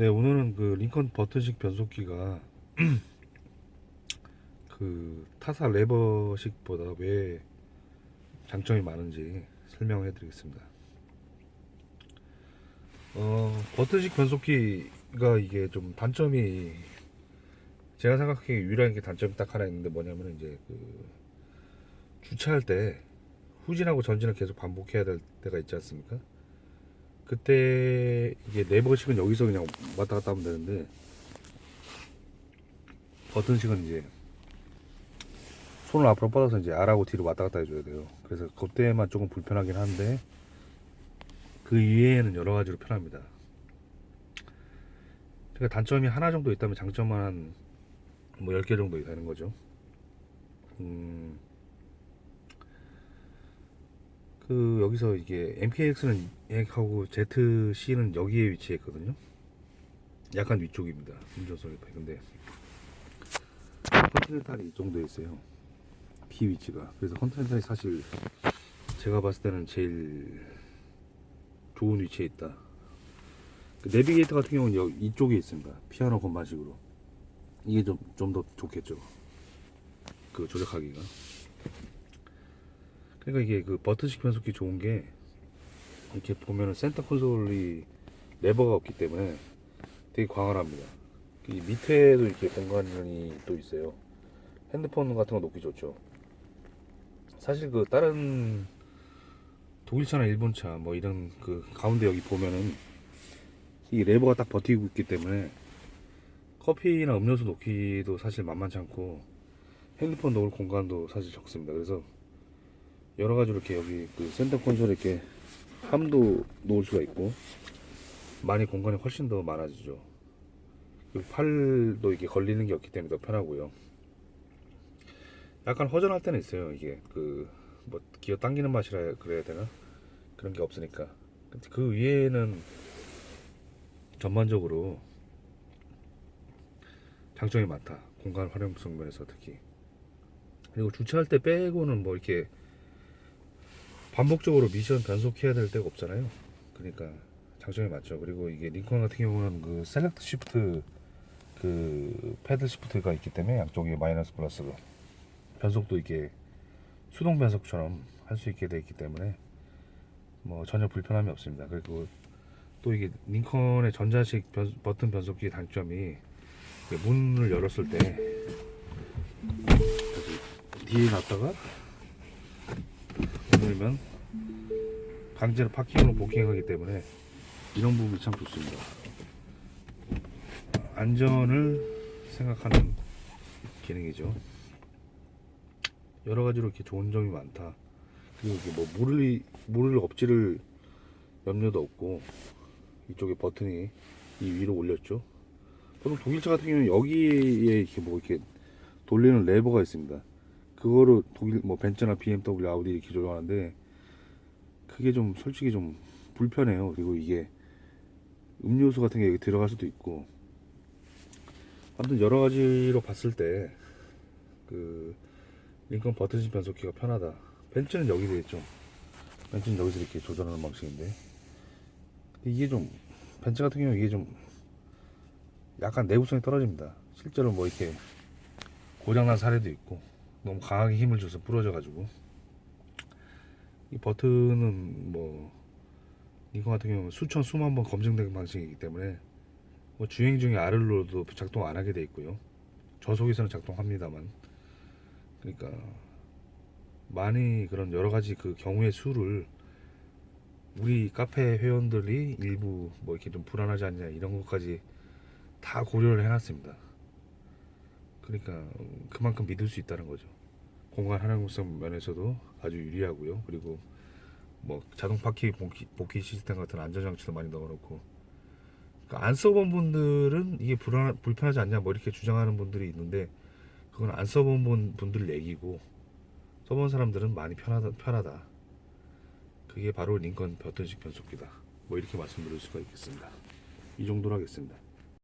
네, 오늘은 그 링컨 버튼식 변속기가 그 타사 레버식보다 왜 장점이 많은지 설명해 드리겠습니다. 어, 버튼식 변속기가 이게 좀 단점이 제가 생각하기에 유일한 게 단점이 딱 하나 있는데 뭐냐면 이제 그 주차할 때 후진하고 전진을 계속 반복해야 될 때가 있지 않습니까? 그때 이게 레버식은 여기서 그냥 왔다 갔다 하면 되는데 버튼식은 이제 손을 앞으로 뻗어서 이제 R하고 뒤로 왔다 갔다 해줘야 돼요. 그래서 그때만 조금 불편하긴 한데 그 이외에는 여러 가지로 편합니다. 그러니까 단점이 하나 정도 있다면 장점만 한뭐 10개 정도 되는 거죠. 음, 그 여기서 이게 MKX는 하고 ZC는 여기에 위치해 있거든요. 약간 위쪽입니다. 운전석 옆에. 근데 컨티넨탈이 이 정도에 있어요. P 위치가. 그래서 컨티넨탈이 사실 제가 봤을 때는 제일 좋은 위치에 있다. 그 내비게이터 같은 경우는 여기 이쪽에 있습니다. 피아노 건반식으로. 이게 좀 좀 더 좋겠죠. 그 조작하기가. 그러니까 이게 그 버튼식 변속기 좋은 게 이렇게 보면은 센터 콘솔이 레버가 없기 때문에 되게 광활합니다. 이 밑에도 이렇게 공간이 또 있어요. 핸드폰 같은 거 놓기 좋죠. 사실 그 다른 독일차나 일본차 뭐 이런 그 가운데 여기 보면은 이 레버가 딱 버티고 있기 때문에 커피나 음료수 놓기도 사실 만만치 않고 핸드폰 놓을 공간도 사실 적습니다. 그래서 여러 가지로 이렇게 여기 그 센터 콘솔에 이렇게 함도 놓을 수가 있고 많이 공간이 훨씬 더 많아지죠. 그리고 팔도 이게 걸리는 게 없기 때문에 더 편하고요. 약간 허전할 때는 있어요. 이게 그 뭐 기어 당기는 맛이라 그래야 되나 그런 게 없으니까. 그 위에는 전반적으로 장점이 많다. 공간 활용성 면에서 특히. 그리고 주차할 때 빼고는 뭐 이렇게 반복적으로 미션 변속해야 될 데가 없잖아요. 그러니까 장점이 많죠. 그리고 이게 링컨 같은 경우는 그 셀렉트 시프트 그 패들 시프트가 있기 때문에 양쪽에 마이너스 플러스로 변속도 이게 수동 변속처럼 할 수 있게 돼 있기 때문에 뭐 전혀 불편함이 없습니다. 그리고 또 이게 링컨의 전자식 변- 버튼 변속기의 단점이 이게 문을 열었을 때 뒤에 놨다가 열면 강제로 파킹으로 복킹하기 때문에 이런 부분이 참 좋습니다. 안전을 생각하는 기능이죠. 여러 가지로 이렇게 좋은 점이 많다. 그리고 이게 뭐 물을 물을 엎지를 염려도 없고 이쪽에 버튼이 이 위로 올렸죠. 보통 독일차 같은 경우는 여기에 이렇게 뭐 이렇게 돌리는 레버가 있습니다. 그거로 독일 뭐 벤츠나 BMW, 아우디 이렇게 조정하는데 그게 좀 솔직히 좀 불편해요. 그리고 이게 음료수 같은 게 여기 들어갈 수도 있고 아무튼 여러 가지로 봤을 때 그 링컨 버튼식 변속기가 편하다. 벤츠는 여기 돼 있죠. 벤츠는 여기서 이렇게 조절하는 방식인데 이게 좀 벤츠 같은 경우 이게 좀 약간 내구성이 떨어집니다. 실제로 뭐 이렇게 고장난 사례도 있고 너무 강하게 힘을 줘서 부러져 가지고 이 버튼은 뭐 이거 같은 경우는 수천 수만 번 검증된 방식이기 때문에 뭐 주행 중에 눌러도 작동 안 하게 돼 있고요. 저속에서는 작동합니다만 그러니까 많이 그런 여러 가지 그 경우의 수를 우리 카페 회원들이 일부 뭐 이렇게 좀 불안하지 않냐 이런 것까지 다 고려를 해놨습니다. 그러니까 그만큼 믿을 수 있다는 거죠. 공간 활용성 면에서도 아주 유리하고요. 그리고 뭐 자동 파킹 복귀, 복귀 시스템 같은 안전 장치도 많이 넣어놓고 그러니까 안 써본 분들은 이게 불안 불편하지 않냐 뭐 이렇게 주장하는 분들이 있는데 그건 안 써본 분- 분들 얘기고 써본 사람들은 많이 편하다 편하다. 그게 바로 링컨 버튼식 변속기다. 뭐 이렇게 말씀드릴 수가 있겠습니다. 이 정도로 하겠습니다.